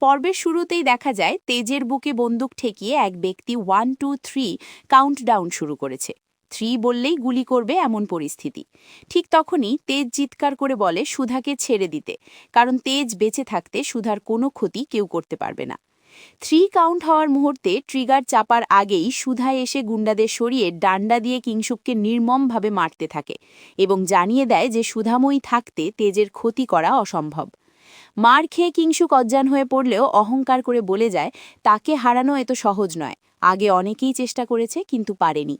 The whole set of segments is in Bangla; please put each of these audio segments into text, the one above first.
পর্বের শুরুতেই দেখা যায় তেজের বুকে বন্দুক ঠেকিয়ে এক ব্যক্তি ওয়ান, টু, থ্রি কাউন্টডাউন শুরু করেছে। থ্রি বললেই গুলি করবে এমন পরিস্থিতি। ঠিক তখনই তেজ চিৎকার করে বলে, সুধাকে ছেড়ে দিতে। কারণ তেজ বেঁচে থাকতে সুধার কোনো ক্ষতি কেউ করতে পারবে না। থ্রি কাউন্ট হওয়ার মুহূর্তে ট্রিগার চাপার আগেই সুধা এসে গুন্ডাদের সরিয়ে ডান্ডা দিয়ে কিংসুককে নির্মমভাবে মারতে থাকে এবং জানিয়ে দেয় যে সুধাময়ী থাকতে তেজের ক্ষতি করা অসম্ভব। মার খেয়ে কিংসুক অজ্ঞান হয়ে পড়লেও অহংকার করে বলে যায়, তাকে হারানো এত সহজ নয়। আগে অনেকেই চেষ্টা করেছে, কিন্তু পারেনি।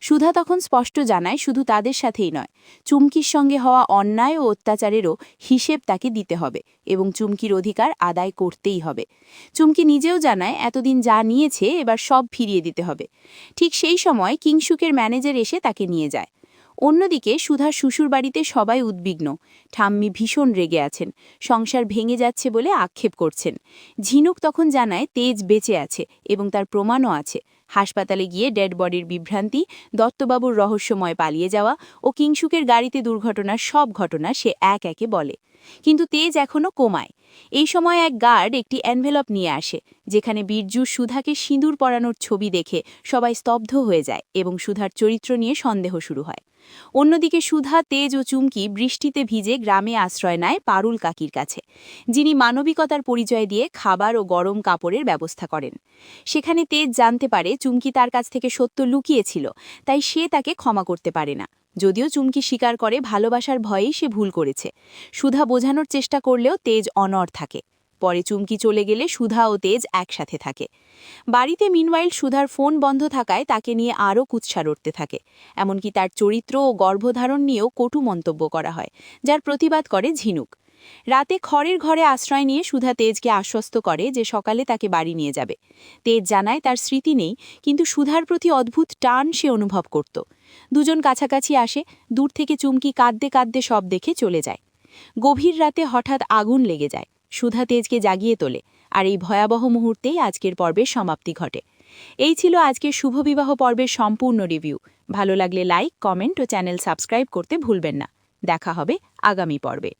সুধা তখন স্পষ্ট জানায়, শুধু তাদের সাথেই নয়। চুমকির সঙ্গে হওয়া অন্যায় ও অত্যাচারেরও হিসেব তাকে দিতে হবে এবং চুমকির অধিকার আদায় করতেই হবে। চুমকি নিজেও জানায়, এতদিন যা নিয়েছে, এবার সব ফিরিয়ে দিতে হবে। ঠিক সেই সময় কিংসুকের ম্যানেজার এসে তাকে নিয়ে যায়। অন্যদিকে সুধার শ্বশুর বাড়িতে সবাই উদ্বিগ্ন। ঠাম্মি ভীষণ রেগে আছেন। সংসার ভেঙে যাচ্ছে বলে আক্ষেপ করছেন। ঝিনুক তখন জানায়, তেজ বেঁচে আছে এবং তার প্রমাণও আছে। হাসপাতালে গিয়ে ডেড বডির বিভ্রান্তি, দত্তবাবুর রহস্যময় পালিয়ে যাওয়া ও কিংসুকের গাড়িতে দুর্ঘটনার সব ঘটনা সে এক একে বলে। কিন্তু তেজ এখনও কোমায়। এই সময় এক গার্ড একটি অ্যানভেলপ নিয়ে আসে, যেখানে বীরজু সুধাকে সিঁদুর পরানোর ছবি দেখে সবাই স্তব্ধ হয়ে যায় এবং সুধার চরিত্র নিয়ে সন্দেহ শুরু হয়। অন্যদিকে সুধা, তেজ ও চুমকি বৃষ্টিতে ভিজে গ্রামে আশ্রয় নেয় পারুল কাকির কাছে, যিনি মানবিকতার পরিচয় দিয়ে খাবার ও গরম কাপড়ের ব্যবস্থা করেন। সেখানে তেজ জানতে পারে চুমকি তার কাছ থেকে সত্য লুকিয়েছিল, তাই সে তাকে ক্ষমা করতে পারে না। যদিও চুমকি স্বীকার করে ভালোবাসার ভয়েই সে ভুল করেছে। সুধা বোঝানোর চেষ্টা করলেও তেজ অনর থাকে। পরে চুমকি চলে গেলে সুধা ও তেজ একসাথে থাকে। বাড়িতে মিনওয়াইল সুধার ফোন বন্ধ থাকায় তাকে নিয়ে আরও কুৎসা রটতে থাকে। এমনকি তার চরিত্র ও গর্ভধারণ নিয়েও কটু মন্তব্য করা হয়, যার প্রতিবাদ করে ঝিনুক। রাতে খড়ের ঘরে আশ্রয় নিয়ে সুধা তেজকে আশ্বস্ত করে যে সকালে তাকে বাড়ি নিয়ে যাবে। তেজ জানায় তার স্মৃতি নেই, কিন্তু সুধার প্রতি অদ্ভুত টান সে অনুভব করত। দুজন কাছাকাছি আসে, দূর থেকে চুমকি কাঁদতে কাঁদতে সব দেখে চলে যায়। গভীর রাতে হঠাৎ আগুন লেগে যায়। সুধা তেজকে জাগিয়ে তোলে, আর এই ভয়াবহ মুহূর্তেই আজকের পর্বের সমাপ্তি ঘটে। এই ছিল আজকের শুভ বিবাহ পর্বের সম্পূর্ণ রিভিউ। ভালো লাগলে লাইক, কমেন্ট ও চ্যানেল সাবস্ক্রাইব করতে ভুলবেন না। দেখা হবে আগামী পর্বে।